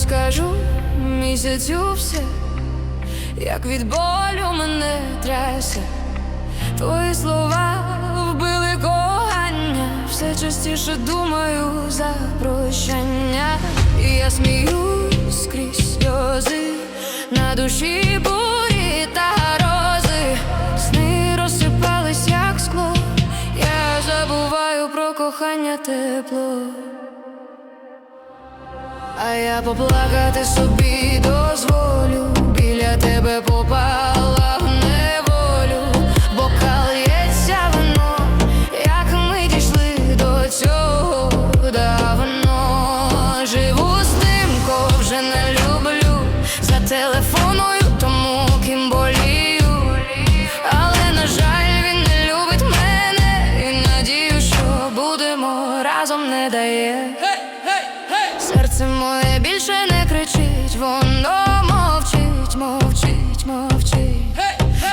розкажу місяцю все, як від болю мене трясе. Твої слова вбили кохання, все частіше думаю за прощання. І я сміюсь крізь сльози, на душі бурі та грози, сни розсипались, як скло. Я забуваю про кохання тепло. Я поплакати собі дозволю, біля тебе попала в неволю, бо калється вино, як ми дійшли до цього давно. Живу з тим, кого вже не люблю, за телефоною, тому ким болію. Серце моє більше не кричить, воно мовчить, мовчить, мовчить.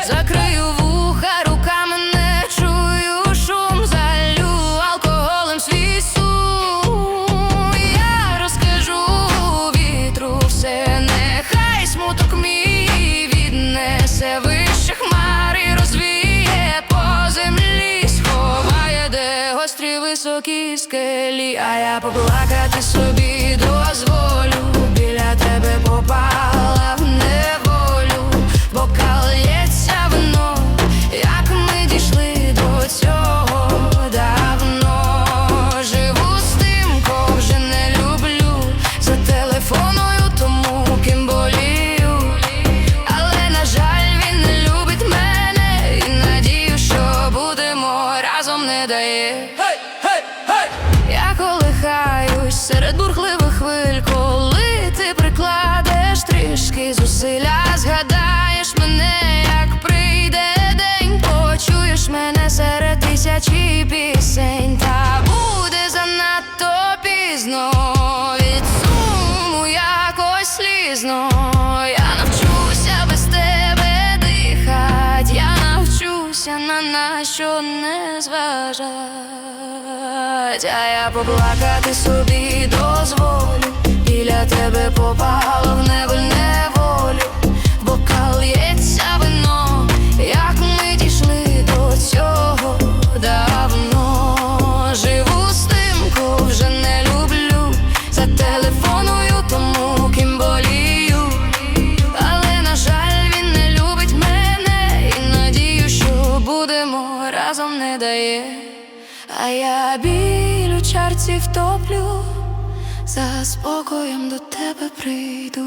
Закрию вуха руками, не чую шум, залю алкоголем свій гострі високі скелі, а я поплакати собі дозволю, біля тебе попала в неволю, бокал лється вино, як ми дійшли до цього давно. Живу з тим, кого вже не люблю, за телефоною, тому ким болію. Але, на жаль, він не любить мене і надію, що будемо разом не дає. Я колихаюсь серед бурхливих хвиль, коли ти прикладеш трішки зусилля, згадаєш мене, як прийде день, почуєш мене серед тисячі пісень, та буде занадто пізно суму якось слізно. Я навчуся без тебе дихать, я навчуся на нас, що не зважать, а я поплакати собі дозволю, біля тебе попало в неволь неволю, в бокал лється вино, як ми дійшли до цього давно. Живу з тим, кого вже не люблю, за телефоною, тому ким болію. Але, на жаль, він не любить мене і надію, що будемо разом не дає. А я у чарці втоплю, за спокоєм до тебе прийду.